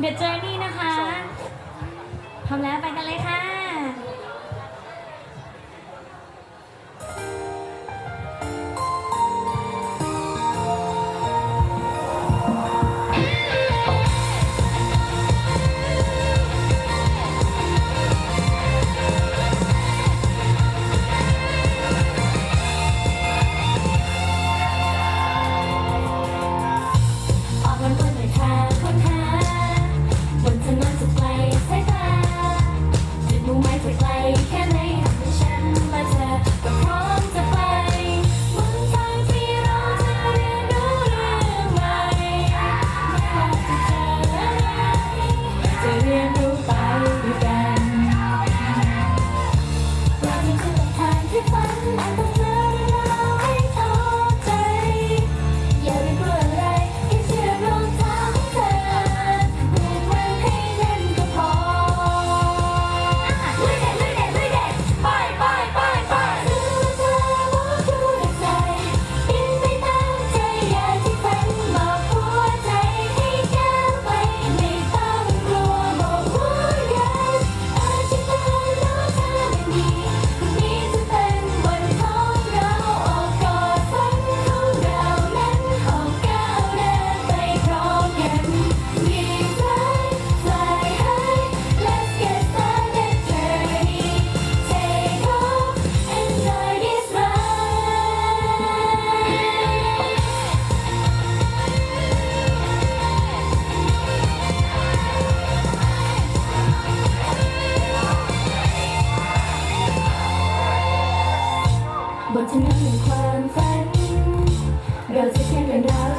เดี๋ยวเจอนี่นะคะพร้อมแล้วไปกันเลยค่ะ บนถนนแห่งความฝัน เราจะเขียนเรื่องราว